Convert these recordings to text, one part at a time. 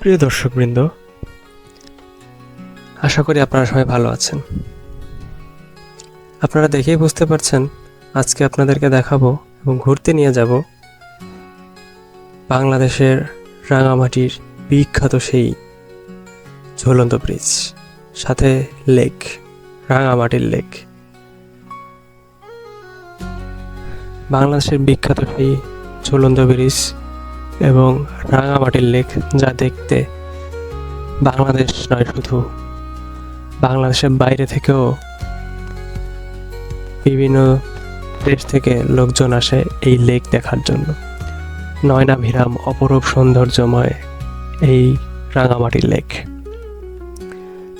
প্রিয় দর্শকবৃন্দ, আশা করি আপনারা সবাই ভালো আছেন। আপনারা দেখেই বুঝতে পারছেন, আজকে আপনাদেরকে দেখাবো এবং ঘুরতে নিয়ে যাব বাংলাদেশের রাঙামাটির বিখ্যাত সেই ঝুলন্ত ব্রিজ সাথে লেক রাঙামাটির লেক বাংলাদেশের বিখ্যাত সেই ঝুলন্ত ব্রিজ এবং রাঙামাটির লেক যা দেখতে বাংলাদেশ নয়, শুধু বাংলাদেশের বাইরে থেকেও বিভিন্ন দেশ থেকে লোকজন আসে এই লেক দেখার জন্য। নয়নাভিরাম অপরূপ সৌন্দর্যময় এই রাঙামাটির লেক,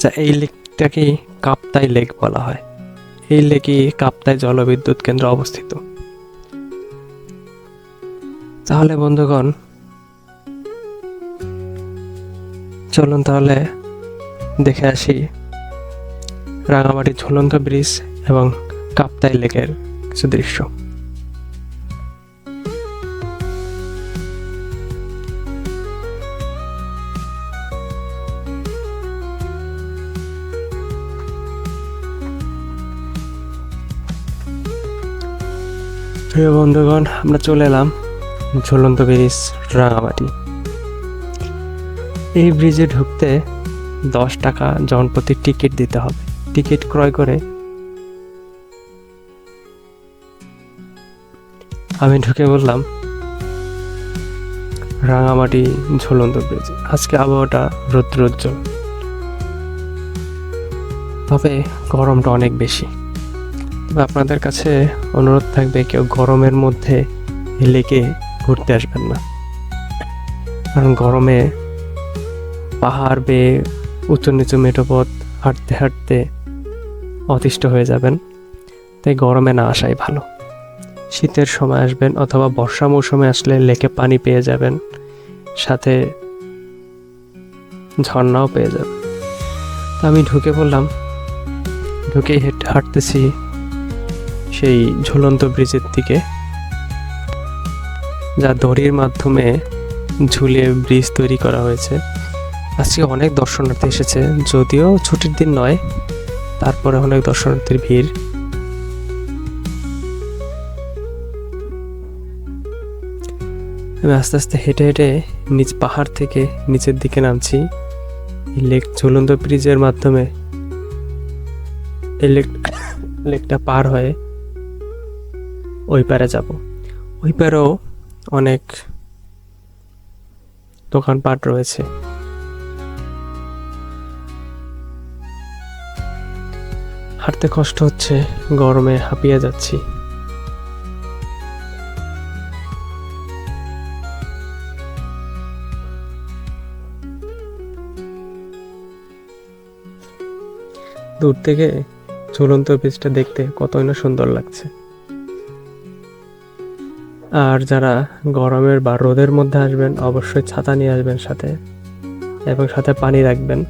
যা এই লেকটাকেই কাপ্তাই লেক বলা হয়। এই লেকই কাপ্তাই জলবিদ্যুৎ কেন্দ্র অবস্থিত। তাহলে বন্ধুগণ চলুন তাহলে দেখে আসি। রাঙামাটি ঝুলন্ত ব্রিজ এবং কাপ্তাই লেকের কিছু দৃশ্য। প্রিয় বন্ধুগণ, আমরা চলে এলাম ঝুলন্ত ব্রিজ, রাঙামাটি। এই ব্রিজে ঢুকতে দশ টাকা জনপ্রতি টিকিট দিতে হবে। টিকিট ক্রয় করে আমি ঢুকে বললাম, রাঙামাটি ঝুলন্ত ব্রিজ আজকে আবহাওয়াটা রৌদ্রোজ্জ্বল। তবে গরমটা অনেক বেশি। তবে আপনাদের কাছে অনুরোধ থাকবে, কেউ গরমের মধ্যে লেকে ঘুরতে আসবেন না। কারণ গরমে পাহাড় বেয়ে উঁচু নিচু মেঠো পথ হাঁটতে হাঁটতে অতিষ্ঠ হয়ে যাবেন। তাই গরমে না আসাই ভালো। শীতের সময় আসবেন অথবা বর্ষা মৌসুমে আসলে লেকে পানি পেয়ে যাবেন, সাথে ঝর্ণাও পেয়ে যাবেন। তো আমি ঢুকে পড়লাম। ঢুকে হেঁটে হাঁটতেছি সেই ঝুলন্ত ব্রিজের দিকে, যা দড়ির মাধ্যমে ঝুলে ব্রিজ তৈরি করা হয়েছে। আজকে অনেক দর্শনার্থী এসেছে, যদিও ছুটির দিন নয়, তারপরে অনেক দর্শনার্থীর ভিড়। আমি আস্তে আস্তে হেঁটে হেঁটে নিচ পাহাড় থেকে নিচের দিকে নামছি। লেক, ঝুলন্ত ব্রিজের মাধ্যমে এই লেক, লেকটা পার হয়ে ওই পারে যাব। ওই পারেও অনেক দোকানপাট রয়েছে। হাঁটতে কষ্ট হচ্ছে, গরমে হাঁপিয়ে যাচ্ছি। দূর থেকে ঝুলন্ত ব্রিজটা দেখতে কতই না সুন্দর লাগছে। আর যারা গরমের বা রোদের মধ্যে আসবেন, অবশ্যই ছাতা নিয়ে আসবেন সাথে এবং সাথে পানি রাখবেন।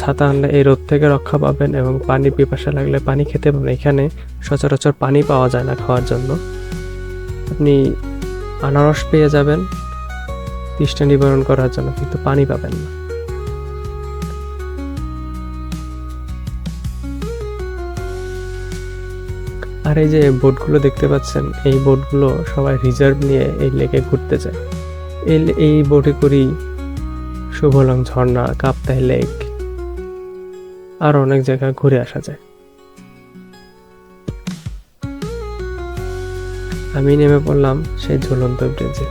ছাতা আনলে এই রোদ থেকে রক্ষা পাবেন এবং পানি পিপাসা লাগলে পানি খেতে পাবেন। এখানে সচরাচর পানি পাওয়া যায় না খাওয়ার জন্য। আপনি আনারস পেয়ে যাবেন। তৃষ্ণা নিবারণ করার জন্য, কিন্তু পানি পাবেন না। আর এই যে বোটগুলো দেখতে পাচ্ছেন, এই বোটগুলো সবাই রিজার্ভ নিয়ে এই লেকে ঘুরতে যায়। এই এই বোটে করেই শুভলং ঝর্ণা, কাপ্তাই লেক আর অনেক জায়গা ঘুরে আসা যায়। আমি নেমে পড়লাম সেই ঝুলন্ত ব্রিজে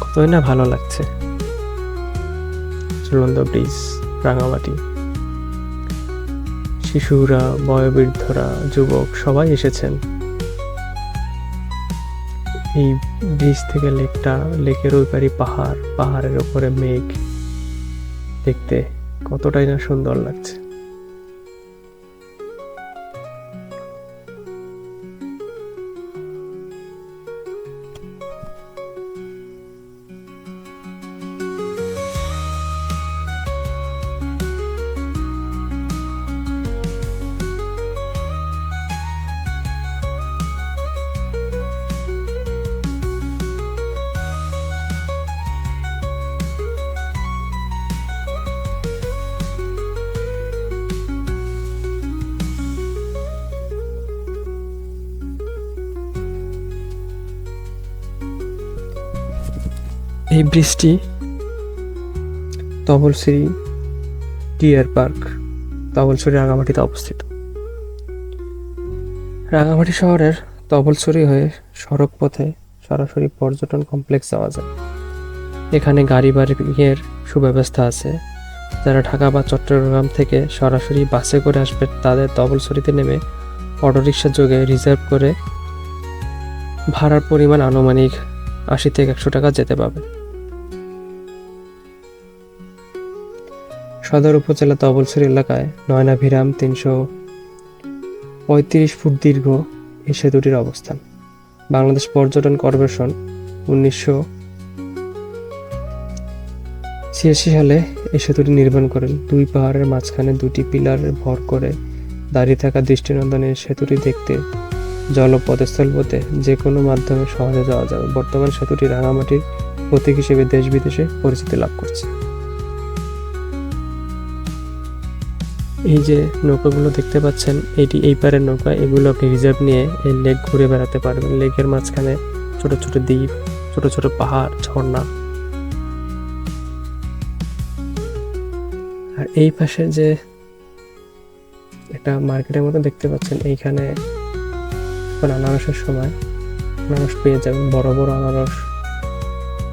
কতই না ভালো লাগছে। ঝুলন্ত ব্রিজ রাঙামাটি। শিশুরা, বয়োবৃদ্ধরা, যুবক সবাই এসেছেন। এই ব্রিজ থেকে লেকটা, লেকের ওই পারি পাহাড়, পাহাড়ের ওপরে মেঘ। দেখতে কতটাই না সুন্দর লাগছে। এই ব্রিজটি তবলশ্রী ডিয়ার পার্ক তবলছড়ি রাঙামাটিতে অবস্থিত। রাঙামাটি শহরের তবলছড়ি হয়ে সড়ক পথে সরাসরি পর্যটন কমপ্লেক্স যাওয়া যায়। এখানে গাড়ি বাড়ির সুব্যবস্থা আছে। যারা ঢাকা বা চট্টগ্রাম থেকে সরাসরি বাসে করে আসবে, তাদের তবলছড়িতে নেমে অটোরিকশা যোগে রিজার্ভ করে ভাড়ার পরিমাণ আনুমানিক আশি থেকে একশো টাকা যেতে পাবে। সদর উপজেলা তবলছড়ি এলাকায় নয়নাভিরাম তিনশো পঁয়ত্রিশ ফুট দীর্ঘ এই সেতুটির অবস্থান। বাংলাদেশ পর্যটন কর্পোরেশন উনিশশো ছিয়াশি সালে এই সেতুটি নির্মাণ করেন। দুই পাহাড়ের মাঝখানে দুটি পিলারের ভর করে দাঁড়িয়ে থাকা দৃষ্টিনন্দনের সেতুটি দেখতে জলপথে স্থলপথে যে কোনো মাধ্যমে সহজে যাওয়া যাবে। বর্তমান সেতুটি রাঙামাটির প্রতীক হিসেবে দেশ বিদেশে পরিচিতি লাভ করছে। এই যে নৌকাগুলো দেখতে পাচ্ছেন, এটি এই পারের নৌকা। এগুলো আপনি রিজার্ভ নিয়ে এই লেক ঘুরে বেড়াতে পারবেন। লেকের মাঝখানে ছোট ছোট দ্বীপ, ছোট ছোট পাহাড়, ঝর্ণা। আর এই পাশে যে একটা মার্কেটের মতো দেখতে পাচ্ছেন, এইখানে আনারসের সময়। আনারস পেয়ে যাবেন, বড় বড় আনারস।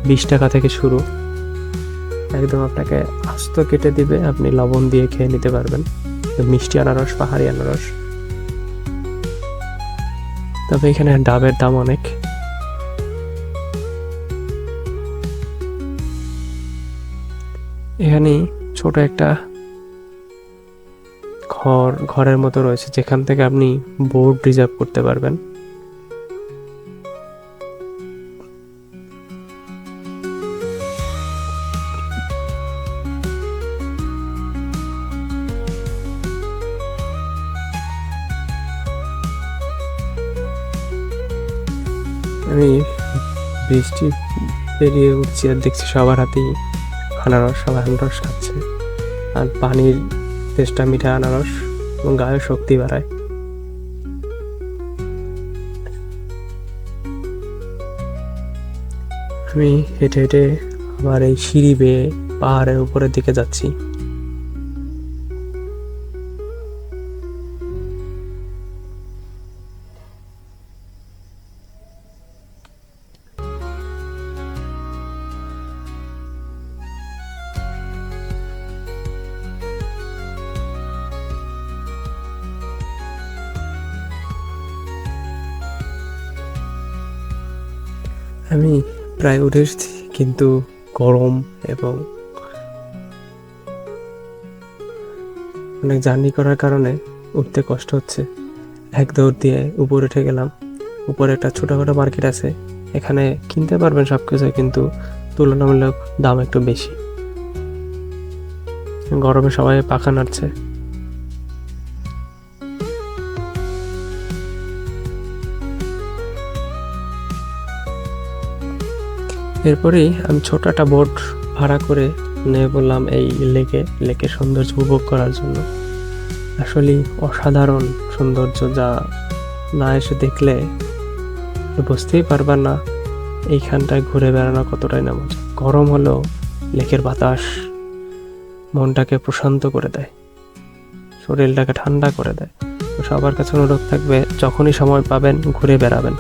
বিশ টাকা থেকে শুরু। একদম আপনাকে আস্ত কেটে দিবে, আপনি লবণ দিয়ে খেয়ে নিতে পারবেন। মিষ্টি আনারস, পাহাড়ি আনারস। তবে এখানে ডাবের দাম অনেক। এখানে ছোট একটা ঘর, ঘরের মতো রয়েছে, যেখান থেকে আপনি বোর্ড রিজার্ভ করতে পারবেন। বৃষ্টি পেরিয়ে উঠছি, আর দেখছি সবার হাতেই আনারস সবাই আনারস খাচ্ছে। আর পানির টেস্টটা মিঠা আনারস এবং গায়ে শক্তি বাড়ায়। আমি হেঁটে হেঁটে আবার এই সিঁড়ি বেয়ে পাহাড়ের উপরের দিকে যাচ্ছি। আমি প্রায় উঠে এসেছি, কিন্তু গরম এবং অনেক জার্নি করার কারণে উঠতে কষ্ট হচ্ছে। এক দৌড় দিয়ে উপরে উঠে গেলাম। উপরে একটা ছোটোখাটো মার্কেট আছে, এখানে কিনতে পারবেন সব কিছু কিন্তু তুলনামূলক দাম একটু বেশি। গরমে সবাই পাখা নাড়ছে। এরপরেই আমি ছোট একটা বোট ভাড়া করে নিয়ে বললাম এই লেকে, লেকের সৌন্দর্য উপভোগ করার জন্য। আসলে অসাধারণ সৌন্দর্য যা না এসে দেখলে বুঝতেই পারবার না এইখানটায় ঘুরে বেড়ানো কতটাই না মজা গরম হলেও লেকের বাতাস মনটাকে প্রশান্ত করে দেয়, শরীরটাকে ঠান্ডা করে দেয়। সবার কাছে অনুরোধ থাকবে, যখনই সময় পাবেন ঘুরে বেড়াবেন।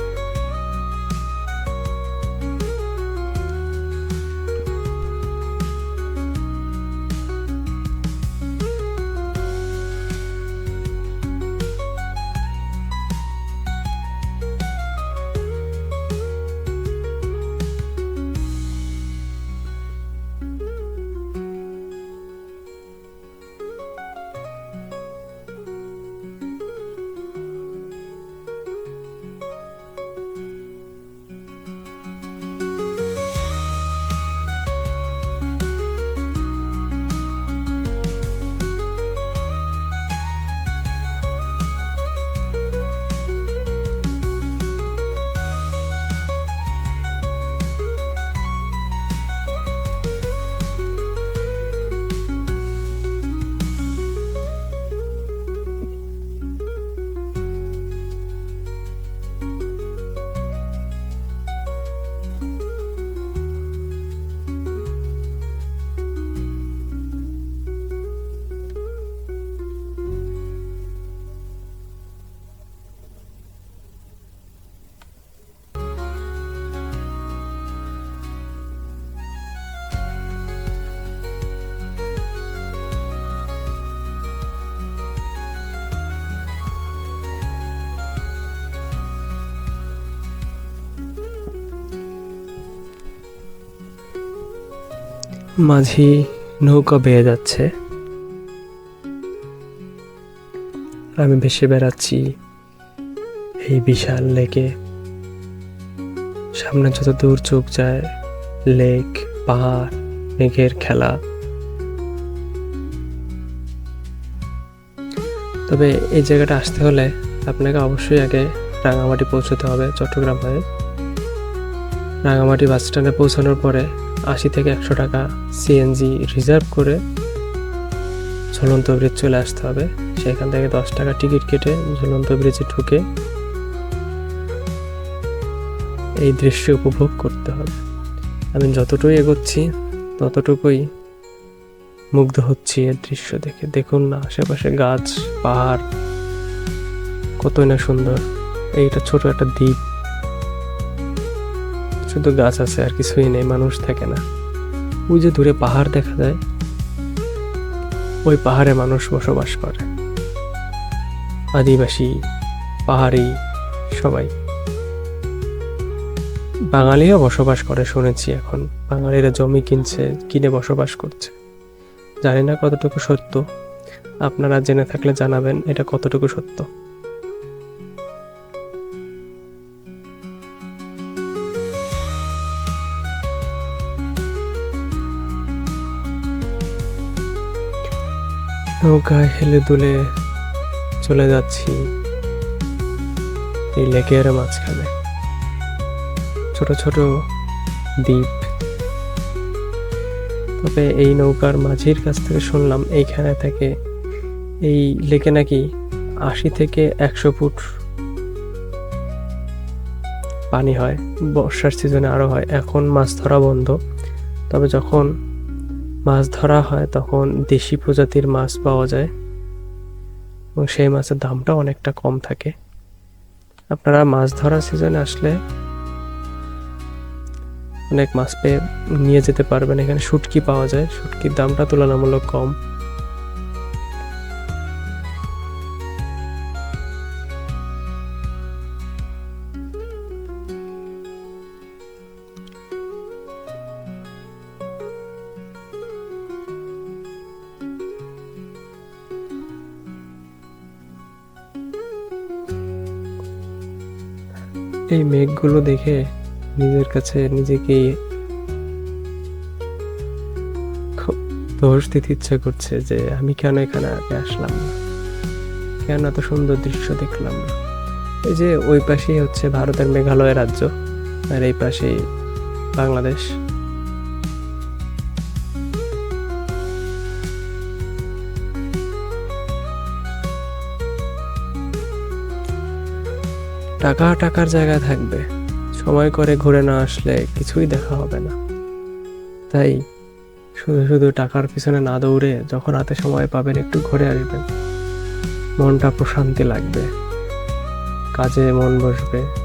মাঝি নৌকা বেয়ে যাচ্ছে। আমি ভেসে বেড়াচ্ছি এই বিশাল লেকে। সামনে যত দূর চোখ যায়, লেক, পাহাড়, মেঘের খেলা। তবে এই জায়গাটা আসতে হলে আপনাকে অবশ্যই আগে রাঙামাটি পৌঁছতে হবে চট্টগ্রাম হয়ে। রাঙামাটি বাস স্ট্যান্ডে পৌঁছানোর পরে আশি থেকে একশো টাকা সিএনজি রিজার্ভ করে ঝুলন্ত ব্রিজ চলে আসতে হবে। সেখান থেকে দশ টাকা টিকিট কেটে ঝুলন্ত ব্রিজে ঢুকে এই দৃশ্য উপভোগ করতে হবে। আমি যতটুকুই এগোচ্ছি, ততটুকুই মুগ্ধ হচ্ছি এর দৃশ্য দেখে। দেখুন না, আশেপাশে গাছ, পাহাড়, কতই না সুন্দর। এইটা ছোট একটা দ্বীপ। শুধু গাছ আছে আর কিছুই নেই, মানুষ থাকে না। ওই যে দূরে পাহাড় দেখা যায়, ওই পাহাড়ে মানুষ বসবাস করে। আদিবাসী, পাহাড়ি সবাই। বাঙালিও বসবাস করে, শুনেছি এখন। বাঙালিরা জমি কিনছে, কিনে বসবাস করছে। জানি না কতটুকু সত্য। আপনারা জেনে থাকলে জানাবেন এটা কতটুকু সত্য। নৌকায় হেলে দুলে চলে যাচ্ছি এই লেকের মাঝখানে। ছোট ছোট দ্বীপ। তবে এই নৌকার মাঝির কাছ থেকে শুনলাম এইখানে থেকে এই লেকে নাকি আশি থেকে একশো ফুট পানি হয়। বর্ষার সিজনে আরও হয়। এখন মাছ ধরা বন্ধ। তবে যখন মাছ ধরা হয়, তখন দেশি প্রজাতির মাছ পাওয়া যায়। এবং সেই মাছের দামটা অনেকটা কম থাকে। আপনারা মাছ ধরা সিজনে আসলে অনেক মাছ পেয়ে নিয়ে যেতে পারবেন। এখানে শুটকি পাওয়া যায়। শুটকির দামটা তুলনামূলক কম। এই মেঘগুলো দেখে নিজের কাছে নিজেকে দোষ দিতে ইচ্ছা করছে যে আমি কেন এখানে আগে আসলাম? না কেন এত সুন্দর দৃশ্য দেখলাম? না এই যে ওই পাশেই হচ্ছে ভারতের মেঘালয় রাজ্য, আর এই পাশেই বাংলাদেশ। টাকা টাকার জায়গা থাকবে। সময় করে ঘুরে না আসলে কিছুই দেখা হবে না। তাই শুধু শুধু টাকার পিছনে না দৌড়ে যখন হাতে সময় পাবেন একটু ঘুরে আসবেন। মনটা প্রশান্তি লাগবে। কাজে মন বসবে।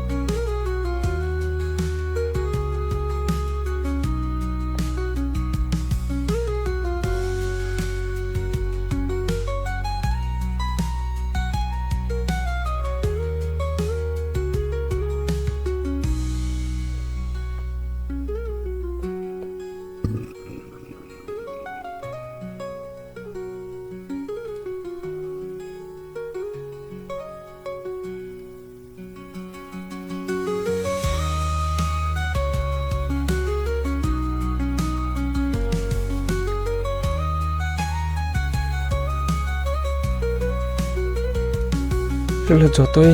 আসলে যতই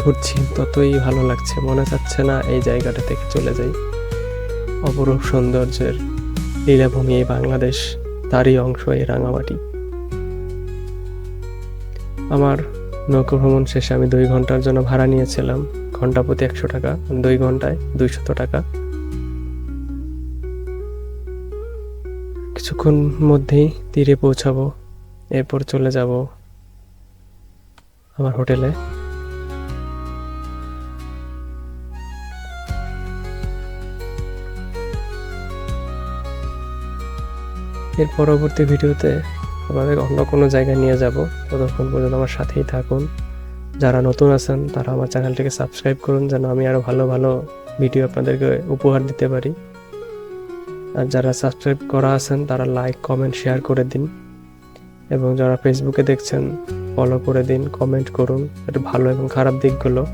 ঘুরছি, ততই ভালো লাগছে। মনে চাচ্ছে না এই জায়গাটা থেকে চলে যাই। অপরূপ সৌন্দর্যের লীলাভূমি এই বাংলাদেশ, তারই অংশ এই রাঙামাটি। আমার নৌকো ভ্রমণ শেষে আমি দুই ঘণ্টার জন্য ভাড়া নিয়েছিলাম। ঘণ্টা প্রতি একশো টাকা, দুই ঘন্টায় দুইশত টাকা। কিছুক্ষণ মধ্যেই তীরে পৌঁছাবো, এরপর চলে যাব আমার হোটেলে। এর পরবর্তী ভিডিওতে আমাদের অন্য কোনো জায়গায় নিয়ে যাব। ততক্ষণ পর্যন্ত আমার সাথেই থাকুন। যারা নতুন আছেন, তারা আমার চ্যানেলটিকে সাবস্ক্রাইব করুন যেন আমি আরও ভালো ভালো ভিডিও আপনাদেরকে উপহার দিতে পারি। আর যারা সাবস্ক্রাইব করা আছেন, তারা লাইক, কমেন্ট, শেয়ার করে দিন। এবং যারা ফেসবুকে দেখছেন ফলো করে দিন কমেন্ট করুন। এটা ভালো এবং খারাপ দিকগুলো।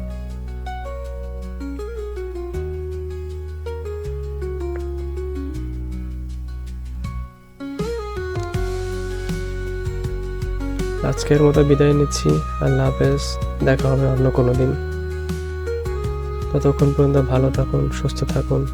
আজকের মতো বিদায় নিচ্ছি। আল্লাহ হাফেজ। দেখা হবে অন্য কোনো দিন। ততক্ষণ পর্যন্ত ভালো থাকুন, সুস্থ থাকুন।